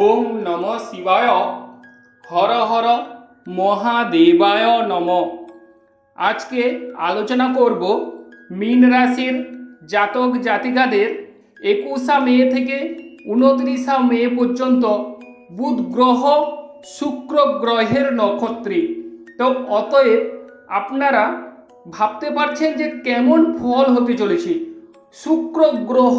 ওম নম শিবায়। হর হর মহাদেবায় নম। আজকে আলোচনা করব মীন রাশির জাতক জাতিকাদের একুশা মে থেকে উনত্রিশা মে পর্যন্ত বুধ গ্রহ, শুক্র গ্রহের নক্ষত্রী। তো অতএব আপনারা ভাবতে পারছেন যে কেমন ফল হতে চলেছে? শুক্র গ্রহ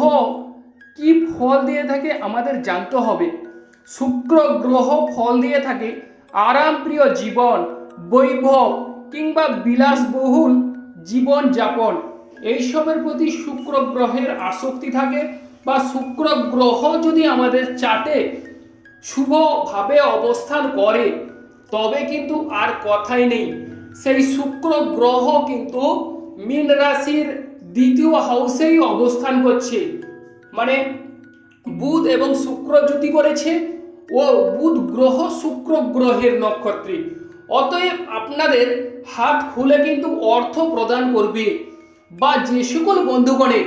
কি ফল দিয়ে থাকে আমাদের জানতে হবে। শুক্র গ্রহ ফল দিয়ে থাকে। আরামপ্রিয় জীবন, বৈভব কিংবা বিলাসবহুল জীবন যাপন এইসবের প্রতি শুক্র গ্রহের আসক্তি থাকে বা শুক্র গ্রহ যদি আমাদের চাটে, শুভভাবে অবস্থান করে, তবে কিন্তু আর কথাই নেই। সেই শুক্র গ্রহ কিন্তু মীন রাশির দ্বিতীয় হাউসেই অবস্থান করছে। মানে বুধ এবং শুক্র জুতি করেছে ও বুধ গ্রহ শুক্র গ্রহের নক্ষত্রী। অতএব আপনাদের হাত খুলে কিন্তু অর্থ প্রদান করবে। বা যে সকল বন্ধুগণের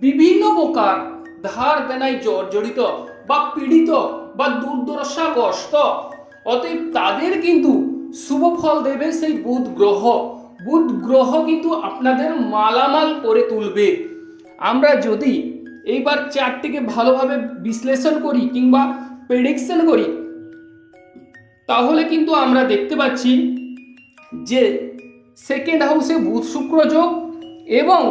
বিভিন্ন প্রকার ধার দেনায় জর্জরিত বা পীড়িত বা দুর্দশাগ্রস্ত, অতএব তাদের কিন্তু শুভ ফল দেবে সেই বুধ গ্রহ। বুধ গ্রহ কিন্তু আপনাদের মালামাল করে তুলবে। আমরা যদি এইবার চারটিকে ভালোভাবে বিশ্লেষণ করি কিংবা প্রেডিকশন করি। তাহলে কিন্তু আমরা দেখতে পাচ্ছি যে সেকেন্ড হাউসে বুধ শুক্র যোগ এবং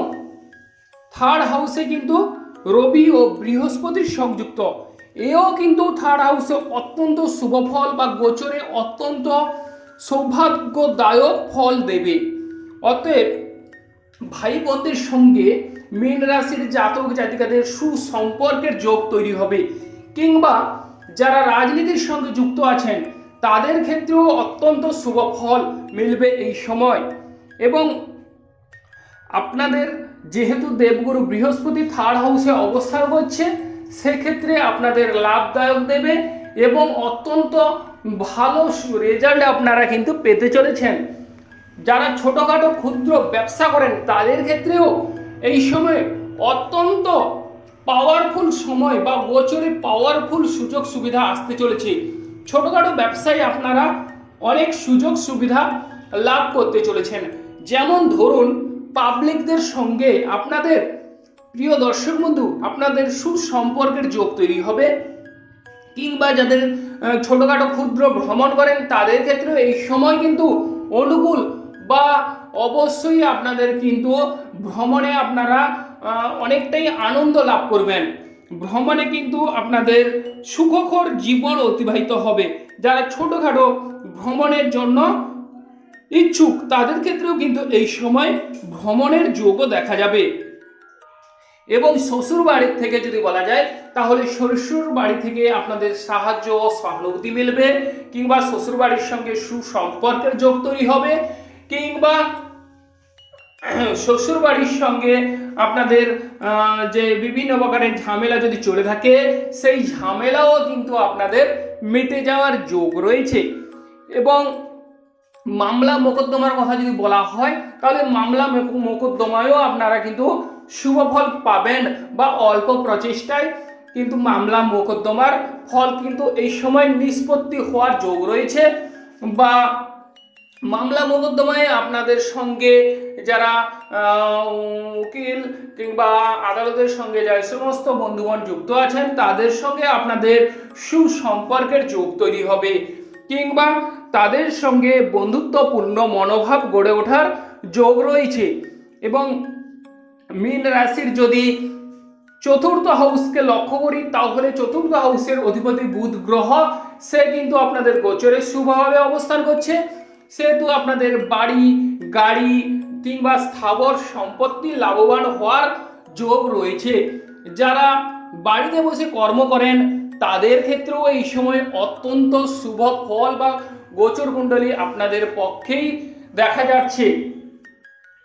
থার্ড হাউসে কিন্তু রবি ও বৃহস্পতির সংযুক্ত। এও কিন্তু থার্ড হাউসে অত্যন্ত শুভ ফল বা গোচরে অত্যন্ত সৌভাগ্যদায়ক ফল দেবে। অতএব ভাই বোনদের সঙ্গে মীন রাশির জাতক জাতিকাদের সুসম্পর্কের যোগ তৈরি হবে কিংবা যারা রাজনীতির সঙ্গে যুক্ত আছেন, তাদের ক্ষেত্রেও অত্যন্ত শুভ ফল মিলবে এই সময়। এবং আপনাদের যেহেতু দেবগুরু বৃহস্পতি থার্ড হাউসে অবস্থান করছে, সেক্ষেত্রে আপনাদের লাভদায়ক দেবে এবং অত্যন্ত ভালো রেজাল্ট আপনারা কিন্তু পেতে চলেছেন। যারা ছোটোখাটো ক্ষুদ্র ব্যবসা করেন, তাদের ক্ষেত্রেও এই সময় অত্যন্ত পাওয়ারফুল সময় বা গোচরে পাওয়ারফুল সুযোগ সুবিধা আসতে চলেছে। ছোটোখাটো ব্যবসায় আপনারা অনেক সুযোগ সুবিধা লাভ করতে চলেছেন। যেমন ধরুন পাবলিকদের সঙ্গে আপনাদের প্রিয় দর্শক বন্ধু, আপনাদের সুসম্পর্কের যোগ তৈরি হবে কিংবা যাদের ছোটখাটো ক্ষুদ্র ভ্রমণ করেন, তাদের ক্ষেত্রেও এই সময় কিন্তু অনুকূল বা অবশ্যই আপনাদের কিন্তু ভ্রমণে আপনারা অনেকটাই আনন্দ লাভ করবেন। ভ্রমণে কিন্তু আপনাদের সুখকর জীবন অতিবাহিত হবে। যারা ছোটোখাটো ভ্রমণের জন্য ইচ্ছুক, তাদের ক্ষেত্রেও কিন্তু এই সময় ভ্রমণের যোগও দেখা যাবে। এবং শ্বশুর বাড়ির থেকে যদি বলা যায়, তাহলে শ্বশুর বাড়ি থেকে আপনাদের সাহায্য ও সহানুভূতি মিলবে, কিংবা শ্বশুর বাড়ির সঙ্গে সুসম্পর্কের যোগ তৈরি হবে, কিংবা শ্বশুর বাড়ির সঙ্গে আপনাদের যে বিভিন্ন প্রকারের ঝামেলা যদি চলে থাকে, সেই ঝামেলাও কিন্তু আপনাদের মিটে যাওয়ার যোগ রয়েছে। এবং মামলা মোকদ্দমার কথা যদি বলা হয়, তাহলে মামলা মোক- মোকদ্দমায়ও আপনারা কিন্তু শুভ ফল পাবেন বা অল্প প্রচেষ্টায় কিন্তু মামলা মোকদ্দমার ফল কিন্তু এই সময় নিষ্পত্তি হওয়ার যোগ রয়েছে বা মামলা মোকদ্দমায় আপনাদের সঙ্গে যারা উকিল কিংবা আদালতের সঙ্গে যারা সমস্ত বন্ধুগণ যুক্ত আছেন, তাদের সঙ্গে আপনাদের সুসম্পর্কের যোগ তৈরি হবে কিংবা তাদের সঙ্গে বন্ধুত্বপূর্ণ মনোভাব গড়ে ওঠার যোগ রয়েছে। এবং মীন রাশির যদি চতুর্থ হাউসকে লক্ষ্য করি, তাহলে চতুর্থ হাউসের অধিপতি বুধ গ্রহ, সে কিন্তু আপনাদের গোচরে শুভভাবে অবস্থান করছে। সেহেতু আপনাদের বাড়ি, গাড়ি কিংবা স্থাবর সম্পত্তি লাভবান হওয়ার যোগ রয়েছে। যারা বাড়িতে বসে কর্ম করেন, তাদের ক্ষেত্রেও এই সময় অত্যন্ত শুভ ফল বা গোচর কুণ্ডলী আপনাদের পক্ষেই দেখা যাচ্ছে।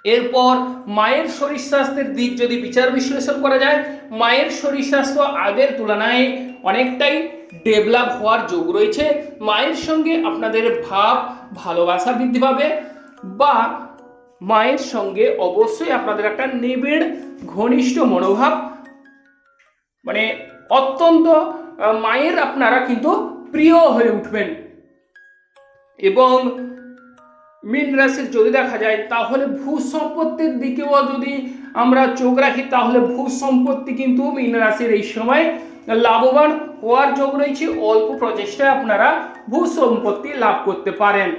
এরপর মায়ের শরীর স্বাস্থ্যের দিক যদি বিচার বিশ্লেষণ করা যায়, মায়ের শরীর স্বাস্থ্য আগের তুলনায় অনেকটাই ডেভেলপ হওয়ার যোগ রয়েছে। মায়ের সঙ্গে আপনাদের ভাব, ভালোবাসা বৃদ্ধি পাবে বা মায়ের সঙ্গে অবশ্যই আপনাদের একটা নিবিড়, ঘনিষ্ঠ মনোভাব। মানে অত্যন্ত মায়ের আপনারা কিন্তু প্রিয় হয়ে উঠবেন। এবং মীন রাশির যদি দেখা যায়, তাহলে ভূ সম্পত্তির দিকেও যদি আমরা চোখ রাখি, তাহলে ভূ সম্পত্তি কিন্তু মীন রাশির এই সময় লাভবান হওয়ার যোগ রয়েছে, অল্প প্রচেষ্টায় আপনারা ভূ সম্পত্তি লাভ করতে পারেন।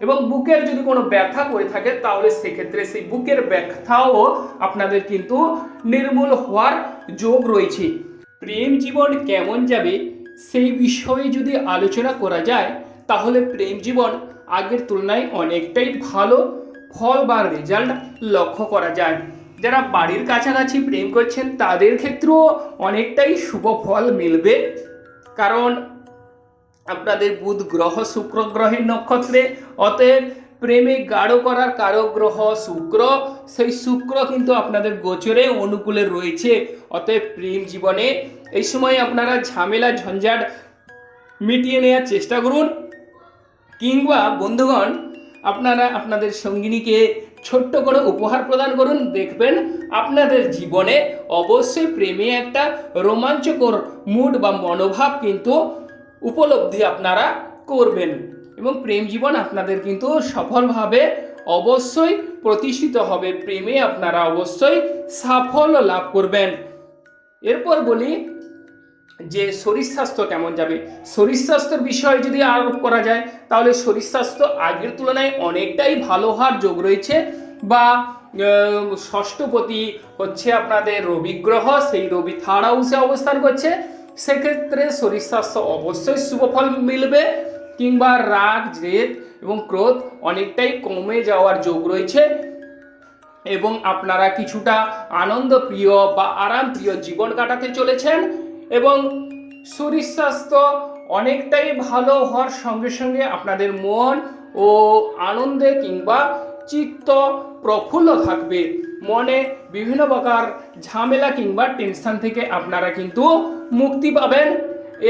এবং বুকের যদি কোনো ব্যথা করে থাকে, তাহলে সেক্ষেত্রে সেই বুকের ব্যথাও আপনাদের কিন্তু নির্মূল হওয়ার যোগ রয়েছে। প্রেম জীবন কেমন যাবে, সেই বিষয়ে যদি আলোচনা করা যায়, তাহলে প্রেম জীবন আগের তুলনায় অনেকটাই ভালো, ফল বা রেজাল্ট লক্ষ্য করা যায়। যারা বাড়ির কাছাকাছি প্রেম করছেন, তাদের ক্ষেত্রেও অনেকটাই শুভ ফল মিলবে। কারণ আপনাদের বুধ গ্রহ শুক্র গ্রহের নক্ষত্রে, অতএব প্রেমে গাঢ় করার কারক গ্রহ শুক্র। সেই শুক্র কিন্তু আপনাদের গোচরে অনুকূলে রয়েছে। অতএব প্রেম জীবনে এই সময় আপনারা ঝামেলা, ঝঞ্ঝাট মিটিয়ে নেওয়ার চেষ্টা করুন। কিংবা বন্ধুগণ, আপনারা, আপনাদের সঙ্গিনীকে ছোট্ট করে উপহার প্রদান করুন। দেখবেন আপনাদের জীবনে অবশ্যই প্রেমে একটা রোমাঞ্চকর মুড বা মনোভাব কিন্তু উপলব্ধি আপনারা করবেন এবং প্রেম জীবন আপনাদের কিন্তু সফলভাবে অবশ্যই প্রতিষ্ঠিত হবে। প্রেমে আপনারা অবশ্যই সাফল্য লাভ করবেন। এরপর বলি যে শরীর স্বাস্থ্য কেমন যাবে? শরীর স্বাস্থ্যের বিষয়ে যদি আরোপ করা যায়, তাহলে শরীর স্বাস্থ্য আগের তুলনায় অনেকটাই ভালো হওয়ার যোগ রয়েছে বা ষষ্ঠপতি হচ্ছে আপনাদের রবি গ্রহ, সেই রবি থার্ড হাউসে অবস্থান করছে। সেক্ষেত্রে শরীর স্বাস্থ্য অবশ্যই শুভফল মিলবে কিংবা রাগ, জেদ এবং ক্রোধ অনেকটাই কমে যাওয়ার যোগ রয়েছে এবং আপনারা কিছুটা আনন্দপ্রিয় বা আরামপ্রিয় জীবন কাটাতে চলেছেন। এবং শরীর স্বাস্থ্য অনেকটাই ভালো হওয়ার সঙ্গে সঙ্গে আপনাদের মন ও আনন্দে কিংবা চিত্ত প্রফুল্ল থাকবে। মনে বিভিন্ন প্রকার ঝামেলা কিংবা টেনশন থেকে আপনারা কিন্তু মুক্তি পাবেন।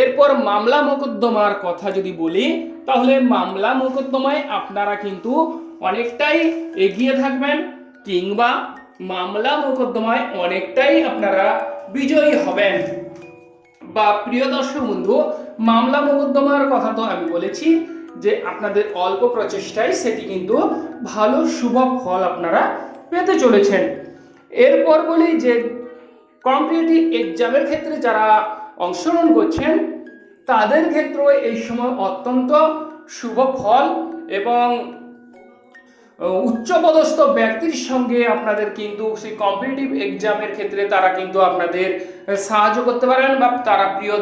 এরপর মামলা মোকদ্দমার কথা যদি বলি, তাহলে মামলা মোকদ্দমায় আপনারা কিন্তু অনেকটাই এগিয়ে থাকবেন কিংবা মামলা মোকদ্দমায় অনেকটাই আপনারা বিজয়ী হবেন। বা প্রিয় দর্শক বন্ধু, মামলা মোকদ্দমার কথা তো আমি বলেছি যে আপনাদের অল্প প্রচেষ্টায় সেটি কিন্তু ভালো, শুভ ফল আপনারা পেতে চলেছেন। এরপর বলি যে কম্পিটিটিভ এক্সামের ক্ষেত্রে যারা অংশগ্রহণ করছেন, তাদের ক্ষেত্রেও এই সময় অত্যন্ত শুভ ফল এবং উচ্চপদস্থ ব্যক্তির সঙ্গে আপনাদের কিন্তু সেই কম্পিটিটিভ এক্সামের ক্ষেত্রে তারা কিন্তু আপনাদের সাহায্য করতে পারেন বা তারা প্রিয়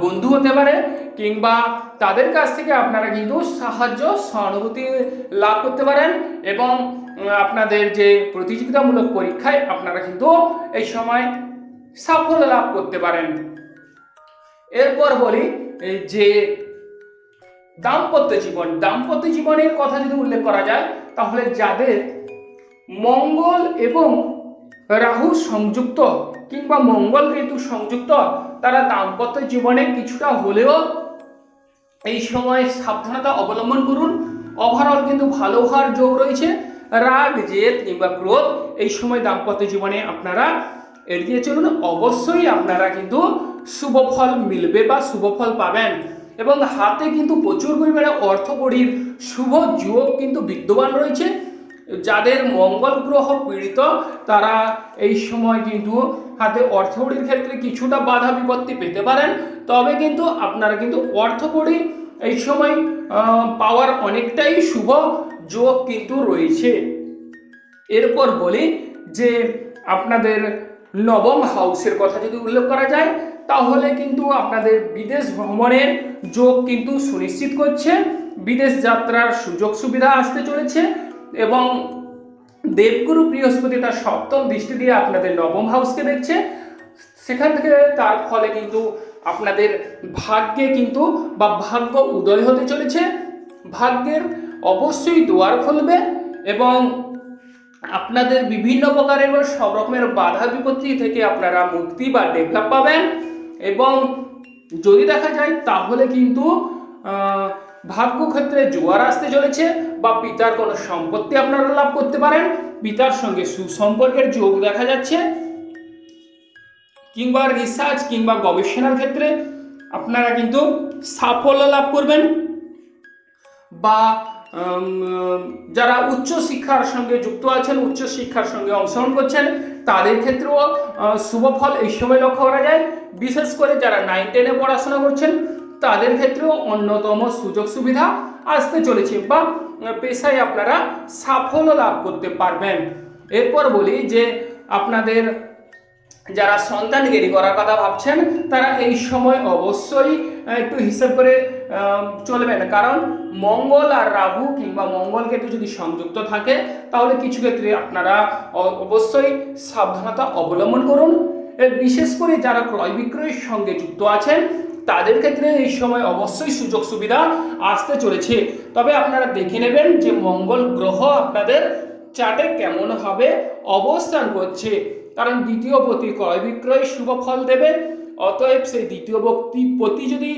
বন্ধু হতে পারে কিংবা তাদের কাছ থেকে আপনারা কিন্তু সাহায্য, সহানুভূতি লাভ করতে পারেন এবং আপনাদের যে প্রতিযোগিতামূলক পরীক্ষায় আপনারা কিন্তু এই সময় সাফল্য লাভ করতে পারেন। এরপর বলি যে দাম্পত্য জীবন, দাম্পত্য জীবনের কথা যদি উল্লেখ করা যায় তাহলে যাদের মঙ্গল এবং রাহু সংযুক্ত কিংবা মঙ্গল কেতু সংযুক্ত, তারা দাম্পত্য জীবনে কিছুটা হলেও এই সময় সাবধানতা অবলম্বন করুন। ওভারঅল কিন্তু ভালো হওয়ার যোগ রয়েছে। রাগ, জেদ কিংবা ক্রোধ, এই সময় দাম্পত্য জীবনে আপনারা এড়িয়ে চলুন। অবশ্যই আপনারা কিন্তু শুভ ফল মিলবে বা শুভ ফল পাবেন। এবং হাতে কিন্তু প্রচুর পরিমাণে অর্থকড়ির শুভ যোগ কিন্তু বিদ্যমান রয়েছে। যাদের মঙ্গল গ্রহ পীড়িত, তারা এই সময় কিন্তু হাতে অর্থকড়ির ক্ষেত্রে কিছুটা বাধা বিপত্তি পেতে পারেন। তবে কিন্তু আপনারা কিন্তু অর্থকড়ি এই সময় পাওয়ার অনেকটাই শুভ যোগ কিন্তু রয়েছে। এরপর বলি যে আপনাদের নবম হাউসের কথা যদি উল্লেখ করা যায় তাহলে কিন্তু আপনাদের বিদেশ ভ্রমণের যোগ কিন্তু সুনিশ্চিত করছে। বিদেশ যাত্রার সুযোগ সুবিধা আসতে চলেছে এবং দেবগুরু বৃহস্পতি তার সপ্তম দৃষ্টি দিয়ে আপনাদের নবম হাউসকে দেখছে। সেখান থেকে তার ফলে কিন্তু আপনাদের ভাগ্যে কিন্তু বা ভাগ্য উদয় হতে চলেছে। ভাগ্যের অবশ্যই দুয়ার খুলবে এবং আপনাদের বিভিন্ন প্রকারের সব রকমের বাধা বিপত্তি থেকে আপনারা মুক্তি বা ডেভেলপ পাবেন। এবং যদি দেখা যায় তাহলে কিন্তু আহ, ভাগ্যক্ষেত্রে জোয়ার আসতে চলেছে বা পিতার কোনো সম্পত্তি আপনারা লাভ করতে পারেন। পিতার সঙ্গে সুসম্পর্কের যোগ দেখা যাচ্ছে। কিংবা রিসার্চ কিংবা গবেষণার ক্ষেত্রে আপনারা কিন্তু সাফল্য লাভ করবেন। বা যারা উচ্চ শিক্ষার সঙ্গে যুক্ত আছেন উচ্চ শিক্ষার সঙ্গে অংশগ্রহণ করছেন তাদের ক্ষেত্রেও আহ, শুভ ফল এই সময় লক্ষ্য করা যায়। বিশেষ করে যারা নাইন টেনে পড়াশোনা করছেন তাদের ক্ষেত্রেও অন্যতম সুযোগ সুবিধা আসতে চলেছে বা পেশায় আপনারা সাফল্য লাভ করতে পারবেন। এরপর বলি যে আপনাদের যারা সন্তান গেরি করার কথা ভাবছেন তারা এই সময় অবশ্যই একটু হিসেব করে আহ, চলবেন কারণ মঙ্গল আর রাহু কিংবা মঙ্গল কেতু যদি সংযুক্ত থাকে তাহলে কিছু ক্ষেত্রে আপনারা অবশ্যই সাবধানতা অবলম্বন করুন। বিশেষ করে যারা ক্রয় বিক্রয়ের সঙ্গে যুক্ত আছেন তাদের ক্ষেত্রে এই সময় অবশ্যই সুযোগ সুবিধা আসতে চলেছে। তবে আপনারা দেখে নেবেন যে মঙ্গল গ্রহ আপনাদের চার্টে কেমনভাবে অবস্থান করছে। কারণ দ্বিতীয় প্রতি ক্রয় বিক্রয় শুভ ফল দেবে অতএব সেই দ্বিতীয় ব্যক্তি পতি যদি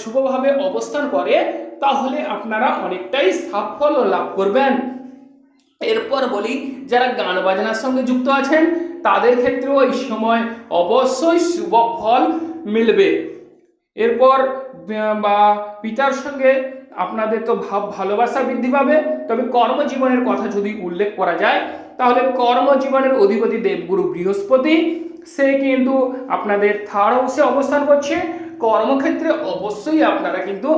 শুভভাবে অবস্থান করে, তাহলে আপনারা অনেকটাই সাফল্য লাভ করবেন। এরপর বলি, যারা গান বাজনার সঙ্গে যুক্ত আছেন, তাদের ক্ষেত্রেও এই সময় অবশ্যই শুভ ফল মিলবে। এরপর বা পিতার সঙ্গে আপনাদের তো ভাব ভালোবাসা বৃদ্ধি পাবে। তবে কর্মজীবনের কথা যদি উল্লেখ করা যায়, তাহলে কর্মজীবনের অধিপতি দেবগুরু বৃহস্পতি, সে কিন্তু আপনাদের থার্ড হাউসে অবস্থান করছে। কর্মক্ষেত্রে অবশ্যই আপনারা কিন্তু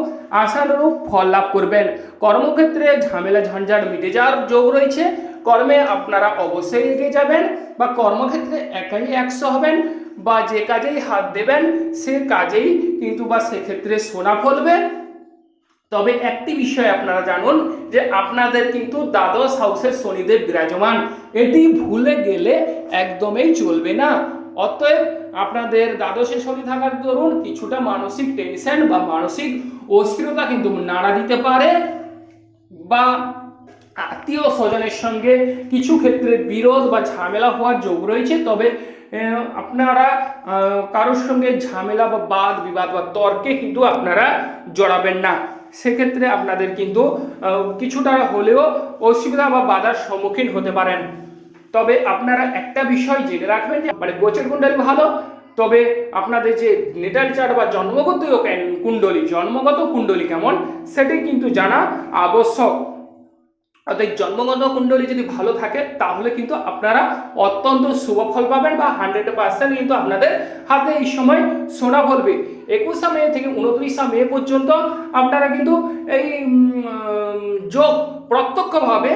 আশানুরূপ ফল লাভ করবেন। কর্মক্ষেত্রে ঝামেলা ঝঞ্ঝাট মিটে যাওয়ার যোগ রয়েছে। কর্মে আপনারা অবশ্যই এগিয়ে যাবেন বা কর্মক্ষেত্রে একাই একশো হবেন বা যে কাজেই হাত দেবেন সে কাজেই কিন্তু বা সেক্ষেত্রে সোনা ফলবে। তবে একটি বিষয় আপনারা জানুন যে আপনাদের কিন্তু দ্বাদশ হাউসের শনিদেব বিরাজমান। এটি ভুলে গেলে একদমই চলবে না। অতএব আপনাদের দ্বাদশে শনি থাকার দরুন কিছুটা মানসিক টেনশন বা মানসিক অস্থিরতা কিন্তু নাড়া দিতে পারে বা আত্মীয় স্বজনের সঙ্গে কিছু ক্ষেত্রে বিরোধ বা ঝামেলা হওয়ার যোগ রয়েছে। তবে আপনারা কারোর সঙ্গে ঝামেলা বা বাদ, বিবাদ বা তর্কে কিন্তু আপনারা জড়াবেন না। সেক্ষেত্রে আপনাদের কিন্তু কিছুটা হলেও অসুবিধা বা বাধার সম্মুখীন হতে পারেন। তবে আপনারা একটা বিষয় জেনে রাখবেন যে মানে গোচর কুণ্ডলী ভালো, তবে আপনাদের যে নেটাল চার্ট বা জন্মগত কুণ্ডলী জন্মগত কুণ্ডলী কেমন সেটি কিন্তু জানা আবশ্যক। অর্থাৎ জন্মগত কুণ্ডলী যদি ভালো থাকে, তাহলে কিন্তু আপনারা অত্যন্ত শুভ ফল পাবেন বা হান্ড্রেড পার্সেন্ট কিন্তু আপনাদের হাতে এই সময় সোনা ফলবে একুশে মে থেকে উনত্রিশে মে পর্যন্ত আপনারা কিন্তু এই যোগ প্রত্যক্ষভাবে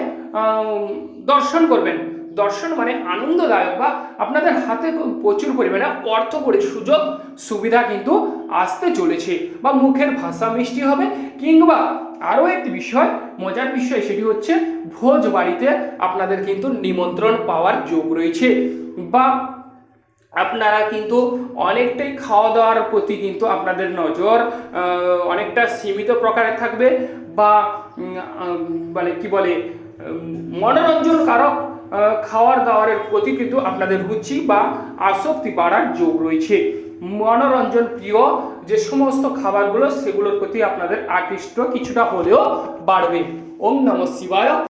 দর্শন করবেন। দর্শন মানে আনন্দদায়ক বা আপনাদের হাতে প্রচুর পরিমাণে অর্থ করে সুযোগ সুবিধা কিন্তু আসতে চলেছে বা মুখের ভাষা মিষ্টি হবে কিংবা আরও একটি বিষয় মজার বিষয় সেটি হচ্ছে ভোজ বাড়িতে আপনাদের কিন্তু নিমন্ত্রণ পাওয়ার যোগ রয়েছে বা আপনারা কিন্তু অনেকটাই খাওয়া দাওয়ার প্রতি কিন্তু আপনাদের নজর অনেকটা সীমিত প্রকারে থাকবে বা মানে কি বলে উম, মনোরঞ্জনকারক আহ, খাওয়ার দাওয়ারের প্রতি কিন্তু আপনাদের রুচি বা আসক্তি বাড়ার যোগ রয়েছে। মনোরঞ্জন প্রিয় যে সমস্ত খাবারগুলো, সেগুলোর প্রতি আপনাদের আকৃষ্ট কিছুটা হলেও বাড়বে। ওম নম শিবায়।